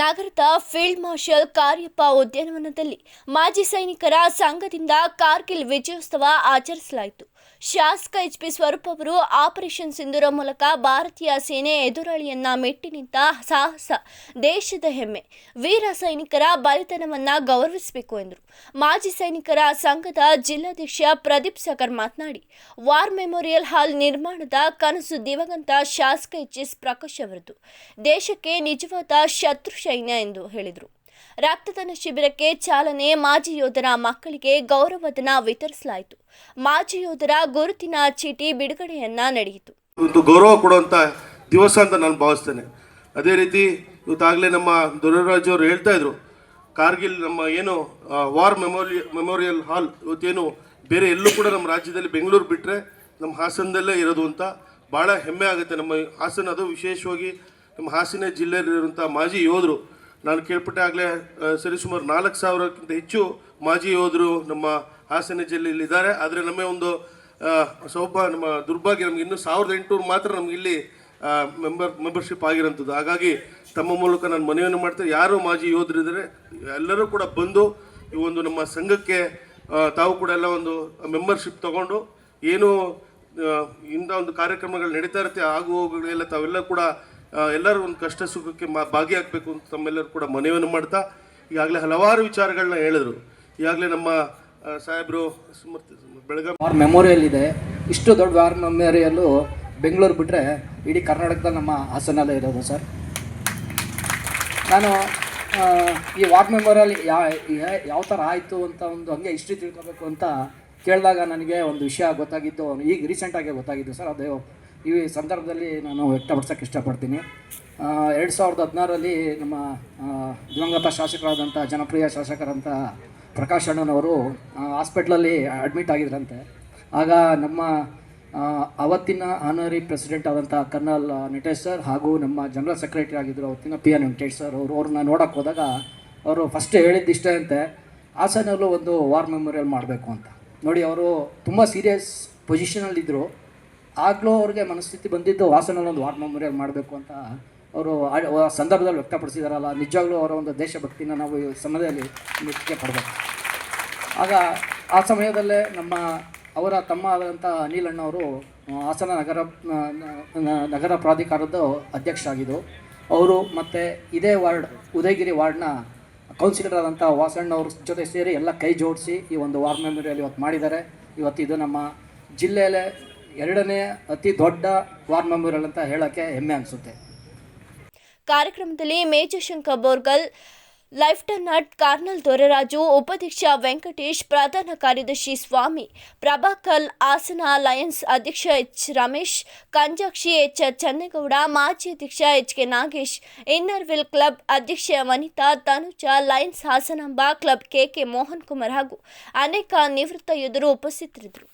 ನಗರದ field marshal Cariappa ಉದ್ಯಾನವನದಲ್ಲಿ ಮಾಜಿ ಸೈನಿಕರ ಸಂಘದಿಂದ ಕಾರ್ಗಿಲ್ ವಿಜಯೋತ್ಸವ ಆಚರಿಸಲಾಯಿತು. ಶಾಸಕ ಎಚ್ ಪಿ ಸ್ವರೂಪ್ ಅವರು ಆಪರೇಷನ್ ಸಿಂಧೂರ ಮೂಲಕ ಭಾರತೀಯ ಸೇನೆ ಎದುರಾಳಿಯನ್ನ ಮೆಟ್ಟಿ ನಿಂತ ಸಾಹಸ, ದೇಶದ ಹೆಮ್ಮೆ. ವೀರ ಸೈನಿಕರ ಬಲಿದಾನವನ್ನ ಗೌರವಿಸಬೇಕು ಎಂದರು. ಮಾಜಿ ಸೈನಿಕರ ಸಂಘದ ಜಿಲ್ಲಾಧ್ಯಕ್ಷ ಪ್ರದೀಪ್ ಸಾಗರ್ ಮಾತನಾಡಿ, ವಾರ್ ಮೆಮೋರಿಯಲ್ ಹಾಲ್ ನಿರ್ಮಾಣದ ಕನಸು ದಿವಂಗತ ಶಾಸಕ ಎಚ್ ಎಸ್ ಪ್ರಕಾಶ್ ಅವರದು. ದೇಶಕ್ಕೆ ನಿಜವಾದ ಶತ್ರು ಸೈನ್ಯ ಎಂದು ಹೇಳಿದರು. ರಕ್ತದಾನ ಶಿಬಿರಕ್ಕೆ ಚಾಲನೆ ಮಾಜಿ ಯೋಧರ ಮಕ್ಕಳಿಗೆ ಗೌರವಧನ ವಿತರಿಸಲಾಯಿತು. ಮಾಜಿ ಯೋಧರ ಗುರುತಿನ ಚೀಟಿ ಬಿಡುಗಡೆಯನ್ನ ನಡೆಯಿತು. ಒಂದು ಗೌರವ ಕೊಡುವಂತ ದಿವಸ ಅಂತ ನಾನು ಭಾವಿಸ್ತೇನೆ. ಅದೇ ರೀತಿ ಇವತ್ತಾಗಲೇ ನಮ್ಮ ದೊರೆರಾಜು ಅವರು ಹೇಳ್ತಾ ಇದ್ರು, ಕಾರ್ಗಿಲ್ ನಮ್ಮ ಏನು ವಾರ್ ಮೆಮೋರಿ ಮೆಮೋರಿಯಲ್ ಹಾಲ್ ಇವತ್ತೇನು ಬೇರೆ ಎಲ್ಲೂ ಕೂಡ ನಮ್ಮ ರಾಜ್ಯದಲ್ಲಿ ಬೆಂಗಳೂರು ಬಿಟ್ಟರೆ ನಮ್ಮ ಹಾಸನದಲ್ಲೇ ಇರೋದು ಅಂತ ಭಾಳ ಹೆಮ್ಮೆ ಆಗುತ್ತೆ. ನಮ್ಮ ಹಾಸನ ಅದು ವಿಶೇಷವಾಗಿ ನಮ್ಮ ಹಾಸನ ಜಿಲ್ಲೆಯಲ್ಲಿರುವಂಥ ಮಾಜಿ ಯೋಧರು ನಾನು ಕೇಳ್ಪಟ್ಟೆ ಆಗಲೇ ಸರಿಸುಮಾರು ನಾಲ್ಕು ಸಾವಿರಕ್ಕಿಂತ ಹೆಚ್ಚು ಮಾಜಿ ಯೋಧರು ನಮ್ಮ ಹಾಸನ ಜಿಲ್ಲೆಯಲ್ಲಿ ಇದ್ದಾರೆ. ಆದರೆ ನಮ್ಮ ಒಂದು ಸೌಭ ನಮ್ಮ ದುರ್ಭಾಗ್ಯ ನಮ್ಗೆ ಇನ್ನೂ ಸಾವಿರದ ಎಂಟುನೂರು ಮಾತ್ರ ನಮಗೆ ಇಲ್ಲಿ ಮೆಂಬರ್ ಮೆಂಬರ್ಶಿಪ್ ಆಗಿರೋಂಥದ್ದು. ಹಾಗಾಗಿ ತಮ್ಮ ಮೂಲಕ ನಾನು ಮನವಿಯನ್ನು ಮಾಡ್ತೇನೆ ಯಾರು ಮಾಜಿ ಇದ್ದರೆ ಎಲ್ಲರೂ ಕೂಡ ಬಂದು ಈ ಒಂದು ನಮ್ಮ ಸಂಘಕ್ಕೆ ತಾವು ಕೂಡ ಎಲ್ಲ ಒಂದು ಮೆಂಬರ್ಶಿಪ್ ತಗೊಂಡು ಏನು ಇಂಥ ಒಂದು ಕಾರ್ಯಕ್ರಮಗಳು ನಡೀತಾ ಇರುತ್ತೆ ಆಗು ಹೋಗುಗಳೆಲ್ಲ ತಾವೆಲ್ಲ ಕೂಡ ಎಲ್ಲರೂ ಒಂದು ಕಷ್ಟ ಸುಖಕ್ಕೆ ಮಾ ಭಾಗಿಯಾಗಬೇಕು ಅಂತ ತಮ್ಮೆಲ್ಲರೂ ಕೂಡ ಮನವಿಯನ್ನು ಮಾಡ್ತಾ ಈಗಾಗಲೇ ಹಲವಾರು ವಿಚಾರಗಳನ್ನ ಹೇಳಿದ್ರು. ಈಗಾಗಲೇ ನಮ್ಮ ಸಾಹೇಬರು ಬೆಳಗಾವಿ ವಾರ್ ಮೆಮೋರಿಯಲ್ ಇದೆ. ಇಷ್ಟು ದೊಡ್ಡ ವಾರ್ ಮೆಮೋರಿಯಲ್ಲು ಬೆಂಗಳೂರು ಬಿಟ್ಟರೆ ಇಡೀ ಕರ್ನಾಟಕದಲ್ಲಿ ನಮ್ಮ ಹಾಸನಲ್ಲೇ ಇರೋದು ಸರ್. ನಾನು ಈ ವಾರ್ ಮೆಮೋರಿಯಲ್ ಯಾ- ಯಾವ ಥರ ಆಯಿತು ಅಂತ ಒಂದು ಹಂಗೆ ಹಿಸ್ಟ್ರಿ ತಿಳ್ಕೊಬೇಕು ಅಂತ ಕೇಳಿದಾಗ ನನಗೆ ಒಂದು ವಿಷಯ ಗೊತ್ತಾಗಿತ್ತು. ಈಗ ರೀಸೆಂಟಾಗೆ ಗೊತ್ತಾಗಿದ್ದು ಸರ್. ಅದು ಈ ಸಂದರ್ಭದಲ್ಲಿ ನಾನು ವ್ಯಕ್ತಪಡಿಸೋಕ್ಕೆ ಇಷ್ಟಪಡ್ತೀನಿ. ಎರಡು ಸಾವಿರದ ಹದಿನಾರರಲ್ಲಿ ನಮ್ಮ ದಿವಂಗತ ಶಾಸಕರಾದಂಥ ಜನಪ್ರಿಯ ಶಾಸಕರಂಥ ಪ್ರಕಾಶ್ ಅಣ್ಣನವರು ಹಾಸ್ಪಿಟ್ಲಲ್ಲಿ ಅಡ್ಮಿಟ್ ಆಗಿದ್ರಂತೆ. ಆಗ ನಮ್ಮ ಅವತ್ತಿನ ಆನರಿ ಪ್ರೆಸಿಡೆಂಟ್ ಆದಂಥ ಕರ್ನಲ್ ನಿಟೇಶ್ ಸರ್ ಹಾಗೂ ನಮ್ಮ ಜನರಲ್ ಸೆಕ್ರೆಟರಿ ಆಗಿದ್ದರು ಅವತ್ತಿನ ಪಿ ಎನ್ ವೆಂಕಟೇಶ್ ಸರ್ ಅವರು, ಅವ್ರನ್ನ ನೋಡೋಕೆ ಹೋದಾಗ ಅವರು ಫಸ್ಟ್ ಹೇಳಿದ್ದಿಷ್ಟೇ ಅಂತೆ, ಹಾಸನಲ್ಲೂ ಒಂದು ವಾರ್ ಮೆಮೋರಿಯಲ್ ಮಾಡಬೇಕು ಅಂತ. ನೋಡಿ, ಅವರು ತುಂಬ ಸೀರಿಯಸ್ ಪೊಸಿಷನಲ್ಲಿದ್ದರು ಆಗಲೂ ಅವ್ರಿಗೆ ಮನಸ್ಥಿತಿ ಬಂದಿದ್ದು ಒಂದು ವಾರ್ ಮೆಮೊರಿಯಲ್ ಮಾಡಬೇಕು ಅಂತ ಅವರು ಸಂದರ್ಭದಲ್ಲಿ ವ್ಯಕ್ತಪಡಿಸಿದಾರಲ್ಲ. ನಿಜವಾಗ್ಲೂ ಅವರ ಒಂದು ದೇಶಭಕ್ತಿನ ನಾವು ಈ ಸಮಯದಲ್ಲಿ ಮೆಚ್ಚುಗೆ ಪಡಬೇಕು. ಆಗ ಆ ಸಮಯದಲ್ಲೇ ನಮ್ಮ ಅವರ ತಮ್ಮ ಆದಂಥ ಅನಿಲ್ ಅಣ್ಣವರು ಆ, ಹಾಸನ ನಗರ ನಗರ ಪ್ರಾಧಿಕಾರದ ಅಧ್ಯಕ್ಷ ಆಗಿದ್ದು ಅವರು ಮತ್ತು ಇದೇ ವಾರ್ಡ್ ಉದಯಗಿರಿ ವಾರ್ಡ್ನ ಕೌನ್ಸಿಲರ್ ಆದಂಥ ವಾಸಣ್ಣವ್ರ ಜೊತೆ ಸೇರಿ ಎಲ್ಲ ಕೈ ಜೋಡಿಸಿ ಈ ಒಂದು ವಾರ್ ಮೆಮೋರಿಯಲ್ ಇವತ್ತು ಮಾಡಿದ್ದಾರೆ. ಇವತ್ತು ಇದು ನಮ್ಮ ಜಿಲ್ಲೆಯಲ್ಲೇ ಎರಡನೇ ಅತಿ ದೊಡ್ಡ ವಾರ್ ಮೆಮೋರಿಯಲ್ ಅಂತ ಹೇಳಕ್ಕೆ ಹೆಮ್ಮೆ ಅನಿಸುತ್ತೆ. ಕಾರ್ಯಕ್ರಮದಲ್ಲಿ major Shankar Borgal, lieutenant colonel Doreraju, ಉಪಾಧ್ಯಕ್ಷ ವೆಂಕಟೇಶ್, ಪ್ರಧಾನ ಕಾರ್ಯದರ್ಶಿ ಸ್ವಾಮಿ ಪ್ರಭಾಕಲ್ ಹಾಸನ ಲಯನ್ಸ್ ಅಧ್ಯಕ್ಷ ಎಚ್ ರಮೇಶ್, ಕಂಜಾಕ್ಷಿ ಎಚ್ ಚನ್ನೇಗೌಡ, ಮಾಜಿ ಅಧ್ಯಕ್ಷ H K Nagesh, Inner Wheel club ಅಧ್ಯಕ್ಷ Vanitha, Tanuja, Lions Hasanamba club K K Mohan Kumar ಹಾಗೂ ಅನೇಕ ನಿವೃತ್ತ ಯೋಧರು ಉಪಸ್ಥಿತರಿದ್ದರು.